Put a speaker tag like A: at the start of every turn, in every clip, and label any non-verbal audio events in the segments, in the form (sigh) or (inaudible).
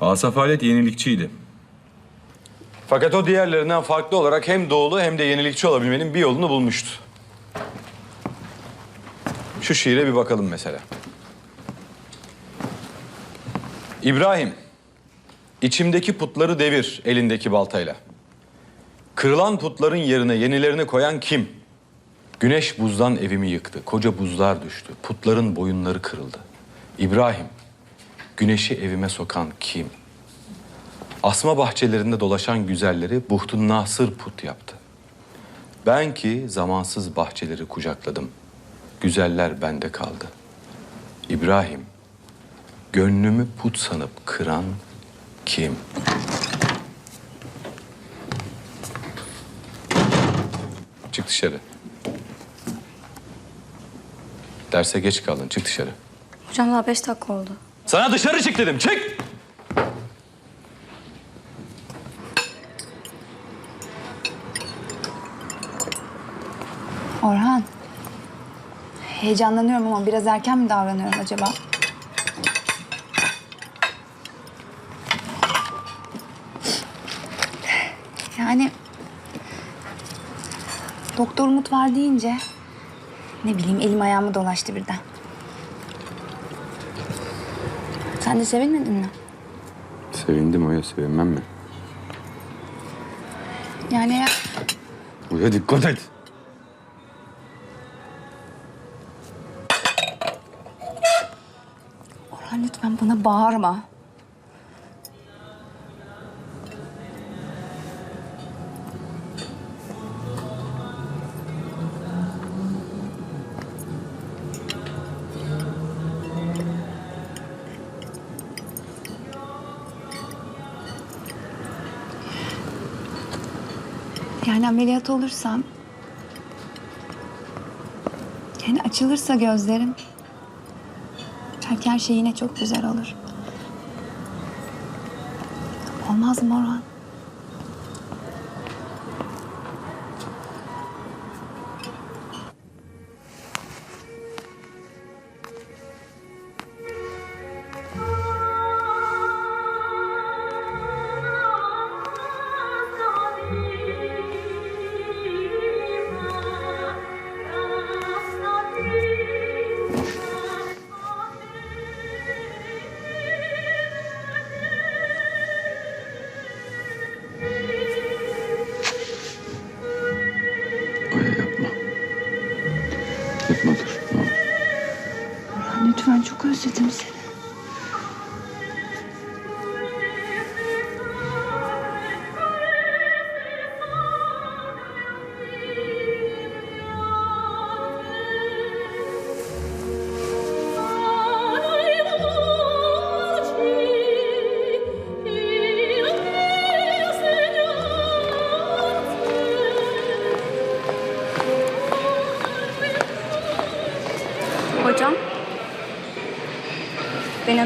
A: Asaf Halet yenilikçiydi. Fakat o diğerlerinden farklı olarak hem doğulu hem de yenilikçi olabilmenin bir yolunu bulmuştu. Şu şiire bir bakalım mesela. İbrahim, içimdeki putları devir elindeki baltayla. Kırılan putların yerine yenilerini koyan kim? Güneş buzdan evimi yıktı, koca buzlar düştü, putların boyunları kırıldı. İbrahim, güneşi evime sokan kim? Asma bahçelerinde dolaşan güzelleri Buhtun Nasır put yaptı. Ben ki zamansız bahçeleri kucakladım. Güzeller bende kaldı. İbrahim, gönlümü put sanıp kıran kim? Çık dışarı. Derse geç kaldın. Çık dışarı.
B: Hocam daha beş dakika oldu.
A: Sana dışarı çık dedim. Çık!
C: Orhan. Heyecanlanıyorum ama biraz erken mi davranıyorum acaba? Yani doktor umut var deyince ne bileyim elim ayağımı dolaştı birden. Sen de sevinmedin mi?
A: Sevindim Oya, sevinmem mi?
C: Yani eğer
A: Oya dikkat et.
C: Orhan lütfen bana bağırma. Yani ameliyat olursam... Yani açılırsa gözlerim... Belki her şey yine çok güzel olur. Olmaz mı Orhan?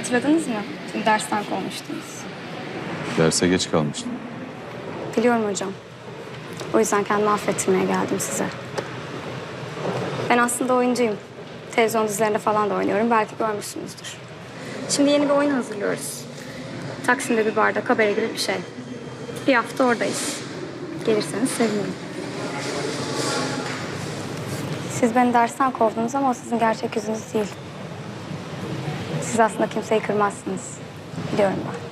B: Hatırladınız mı? Dün dersten kovmuştunuz.
A: Derse geç kalmıştım.
B: Biliyorum hocam. O yüzden kendimi affettirmeye geldim size. Ben aslında oyuncuyum. Televizyon dizilerinde falan da oynuyorum. Belki görmüşsünüzdür. Şimdi yeni bir oyun hazırlıyoruz. Taksim'de bir barda kabare gibi bir şey. Bir hafta oradayız. Gelirseniz sevinirim. Siz beni dersten kovdunuz ama o sizin gerçek yüzünüz değil. Siz aslında kimseyi kırmazsınız. Biliyorum ben.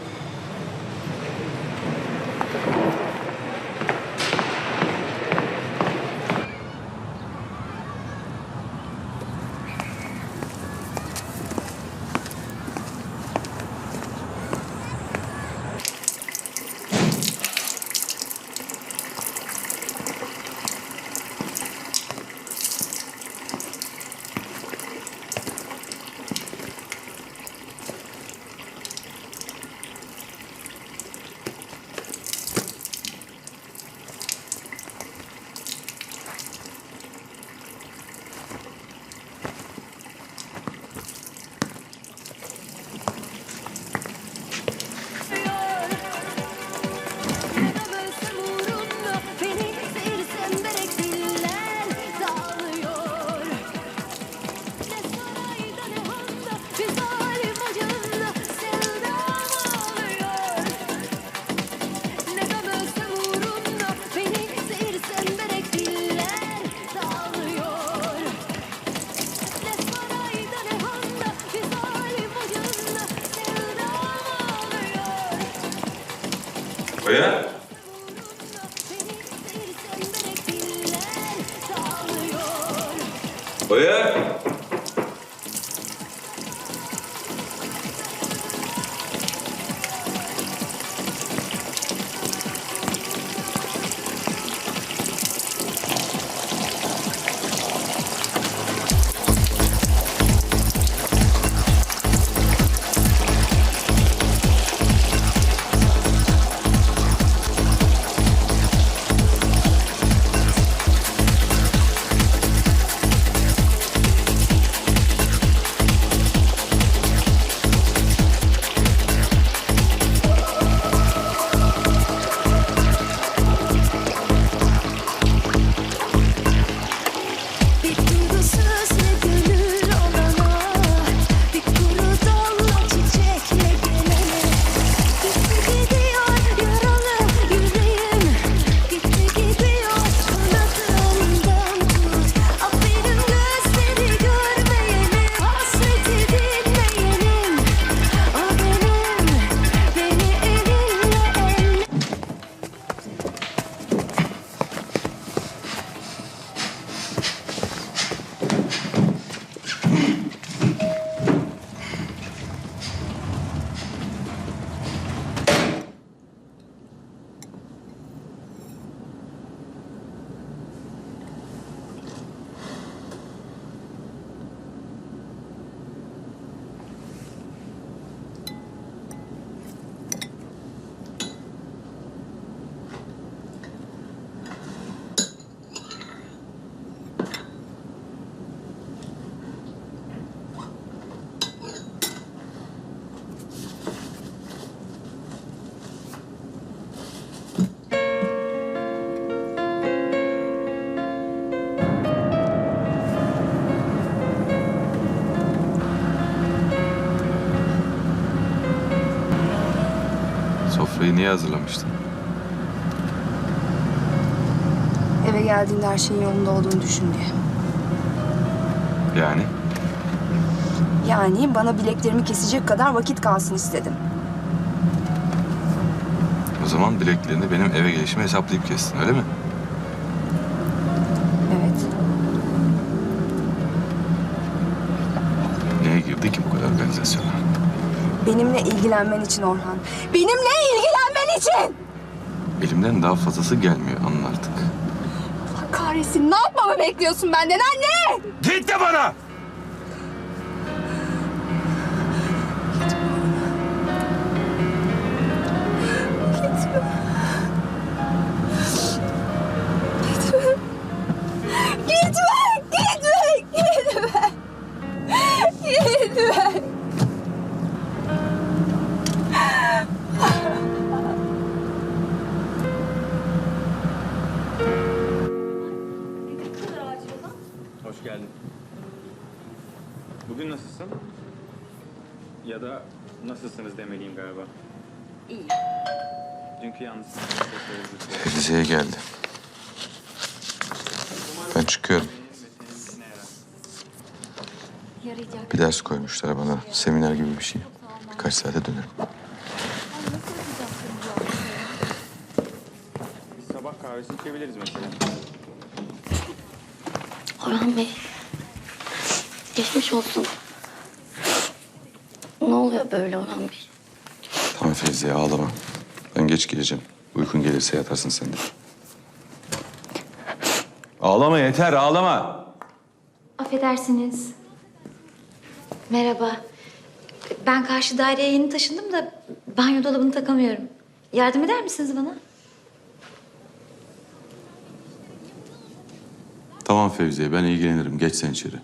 D: Oya. Oya. Niye hazırlamıştın?
C: Eve geldiğinde her şeyin yolunda olduğunu düşün diye.
D: Yani?
C: Yani bana bileklerimi kesecek kadar vakit kalsın istedim.
D: O zaman dileklerini benim eve gelişime hesaplayıp kestin öyle mi?
C: Evet.
D: Niye girdi ki bu kadar organizasyona?
C: Benimle ilgilenmen için Orhan. Benimle ilgilenmen için!
D: Elimden daha fazlası gelmiyor anla artık.
C: Allah kahretsin ne yapmamı bekliyorsun benden anne?
D: Git de bana!
C: Gitme! Gitme! Gitme! Gitme!
E: Nasılsınız demeliyim galiba. İyi. Dünkü yalnızsın.
D: Rize'ye geldi. Ben çıkıyorum.
F: Yarayacak.
D: Bir ders koymuşlar bana. Seminer gibi bir şey. Birkaç saate dönerim.
E: Bir sabah kahvesi içebiliriz mesela.
G: Orhan Bey. Geçmiş olsun. Ne oluyor böyle Orhan Bey?
D: Tamam Fevziye ağlama. Ben geç geleceğim. Uykun gelirse yatarsın sen de. Ağlama yeter ağlama.
G: Affedersiniz. Merhaba. Ben karşı daireye yeni taşındım da banyo dolabını takamıyorum. Yardım eder misiniz bana?
D: Tamam Fevziye ben ilgilenirim. Geç sen içeri.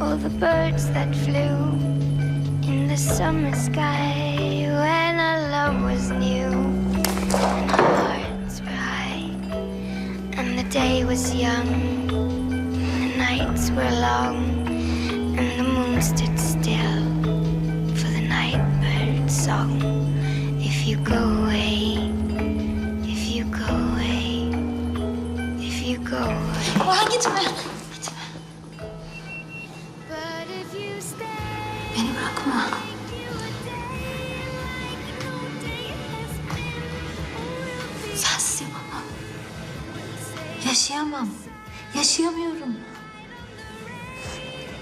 H: All the birds that flew in the summer sky when our love was new and our hearts were high and the day was young, and the nights were long, and the moon stood still for the night bird's song. If you go away, if you go away, if you go away.
F: Yaşayamam. Yaşayamıyorum.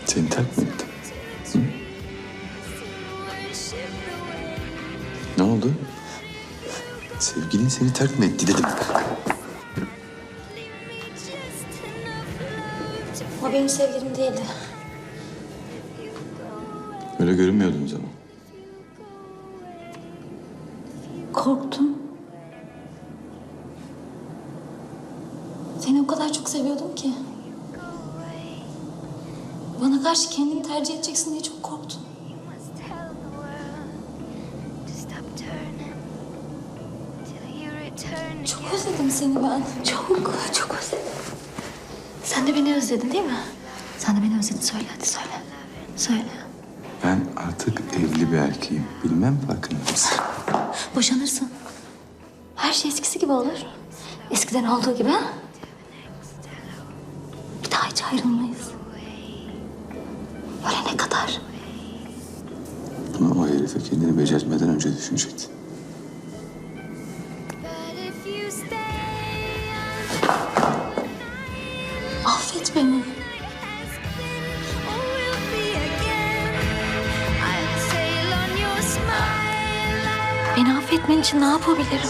A: Seni terk mi ettim? Ne oldu? Sevgilin seni terk mi etti dedim.
F: O benim sevgilim değildi.
A: Öyle görünmüyordun o
F: karşı kendini tercih edeceksin diye çok korktum. Çok özledim seni ben. Çok, çok özledim. Sen de beni özledin değil mi? Sen de beni özledin. Söyle hadi söyle. Söyle.
A: Ben artık evli bir erkeğim. Bilmem farkında mısın?
F: Boşanırsın. Her şey eskisi gibi olur. Eskiden olduğu gibi ha? Bir daha hiç ayrılmayız.
A: Herife kendini becertmeden önce
H: stay,
F: Affet beni.
H: has been or will be again. I'll sail on your smile.
F: Beni affetmen için ne yapabilirim?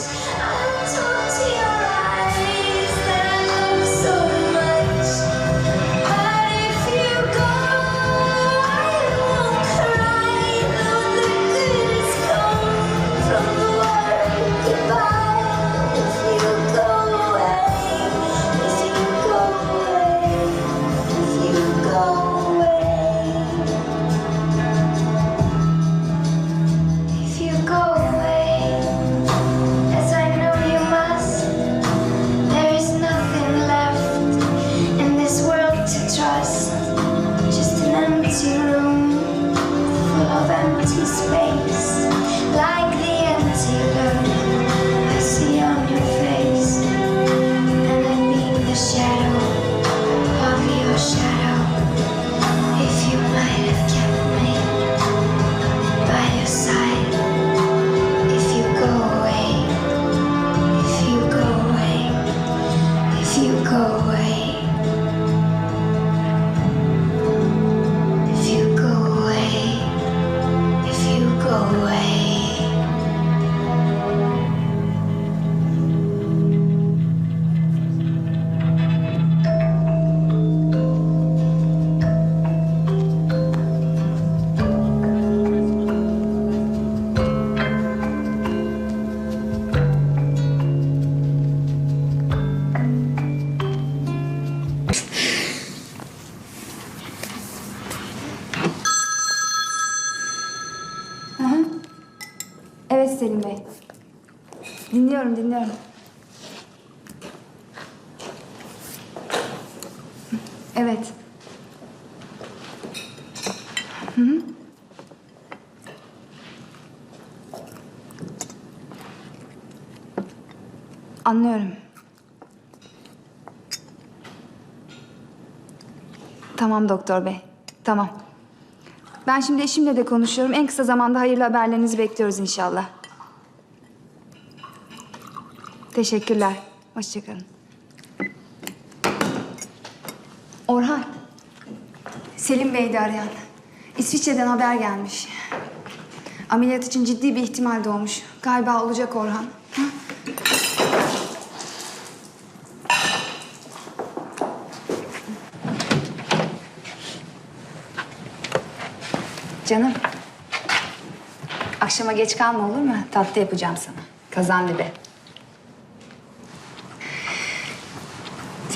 C: Dinliyorum, dinliyorum. Evet. Hı hı. Anlıyorum. Tamam doktor bey. Tamam. Ben şimdi eşimle de konuşuyorum. En kısa zamanda hayırlı haberlerinizi bekliyoruz inşallah. Teşekkürler. Hoşçakalın. Orhan. Selim Bey'di arayan. İsviçre'den haber gelmiş. Ameliyat için ciddi bir ihtimal doğmuş. Galiba olacak Orhan. Canım. Akşama geç kalma olur mu? Tatlı yapacağım sana. Kazan bir de.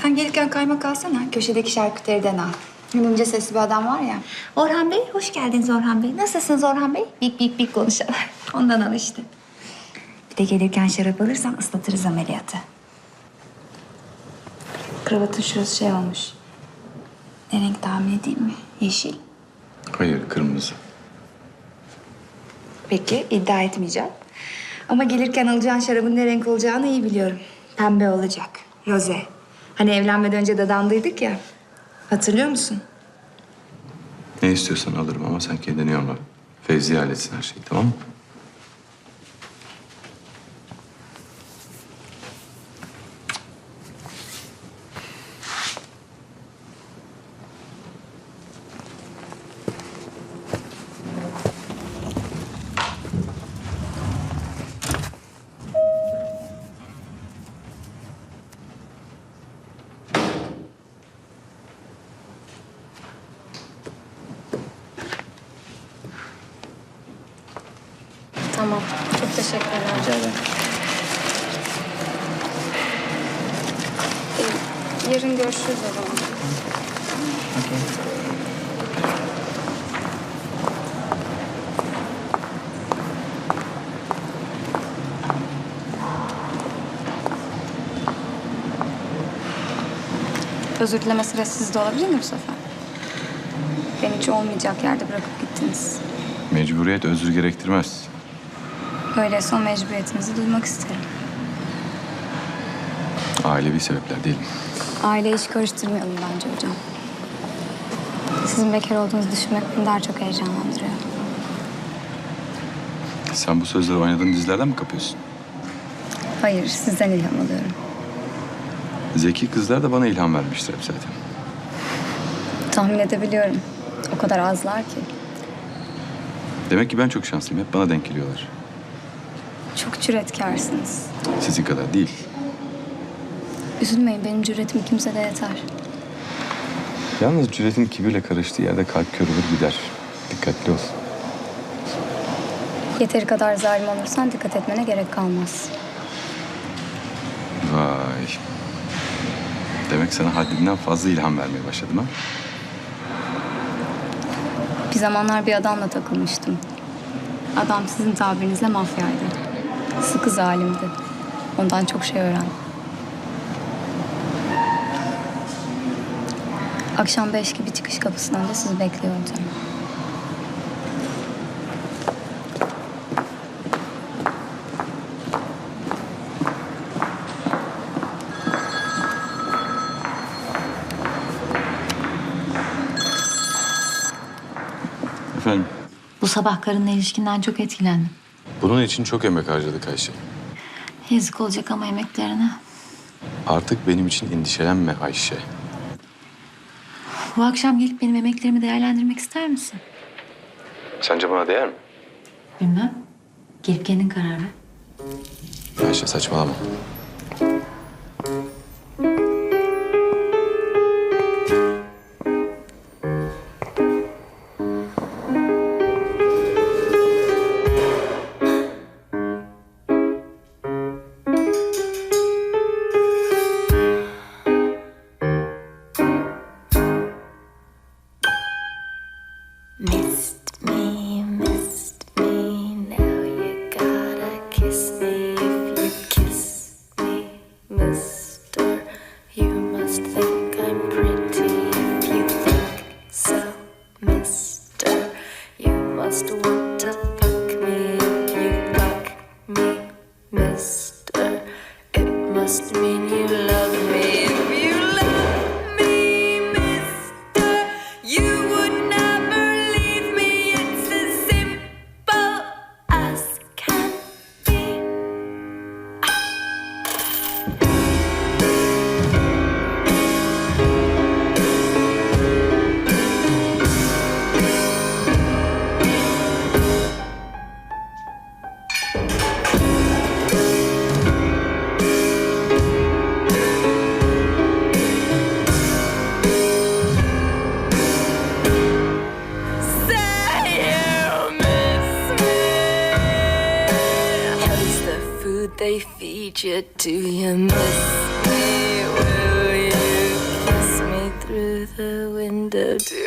C: Sen gelirken kaymak alsana. Köşedeki şarküteriden al. Önce sesli bir adam var ya.
I: Orhan Bey, hoş geldiniz Orhan Bey. Nasılsınız Orhan Bey? Bik bik bik konuşalım. (laughs)
C: Ondan al işte. Bir de gelirken şarap alırsan ıslatırız ameliyatı. Kravatın şurası şey olmuş. Ne renk tahmin edeyim mi? Yeşil.
A: Hayır, kırmızı.
C: Peki iddia etmeyeceğim. Ama gelirken alacağın şarabın ne renk olacağını iyi biliyorum. Pembe olacak. Roze. Hani evlenmeden önce dadandıydık ya. Hatırlıyor musun?
A: Ne istiyorsan alırım ama sen kendini yorma. Fevzi halletsin her şeyi, tamam mı?
B: Tamam. Çok teşekkürler. Rica ederim. yarın görüşürüz o zaman. Özür dileme sırası sizde olabilir mi bu sefer? Beni hiç olmayacak yerde bırakıp gittiniz.
A: Mecburiyet özür gerektirmez.
B: Öyleyse o mecburiyetinizi duymak isterim.
A: Ailevi sebepler değil mi?
B: Aileyi hiç karıştırmayalım bence hocam. Sizin bekar olduğunuzu düşünmek beni daha çok heyecanlandırıyor.
A: Sen bu sözleri oynadığın dizilerden mi kapıyorsun?
B: Hayır, sizden ilham alıyorum.
A: Zeki kızlar da bana ilham vermiştir hep zaten.
B: Tahmin edebiliyorum. O kadar azlar ki.
A: Demek ki ben çok şanslıyım. Hep bana denk geliyorlar.
B: Çok cüretkarsınız.
A: Sizin kadar değil.
B: Üzülmeyin, benim cüretim kimse de yeter.
A: Yalnız cüretin kibirle karıştığı yerde kalp kör olur gider. Dikkatli ol.
B: Yeteri kadar zalim olursan dikkat etmene gerek kalmaz.
A: Vay. Demek sana haddinden fazla ilham vermeye başladım ha?
B: Bir zamanlar bir adamla takılmıştım. Adam sizin tabirinizle mafyaydı. Sıkı zalimdi. Ondan çok şey öğrendim. Akşam beş gibi çıkış kapısının önünde sizi bekliyor olacağım.
A: Efendim,
D: Bu sabah karınla ilişkinden çok etkilendim.
A: Bunun için çok emek harcadık Ayşe.
D: Yazık olacak ama emeklerine.
A: Artık benim için endişelenme Ayşe.
D: Bu akşam gelip benim emeklerimi değerlendirmek ister misin?
A: Sence bana değer mi?
D: Bilmem. Gelip kendin karar ver.
A: Ayşe saçmalama.
F: reach. Do you miss me? Will you kiss me through the
H: window? Do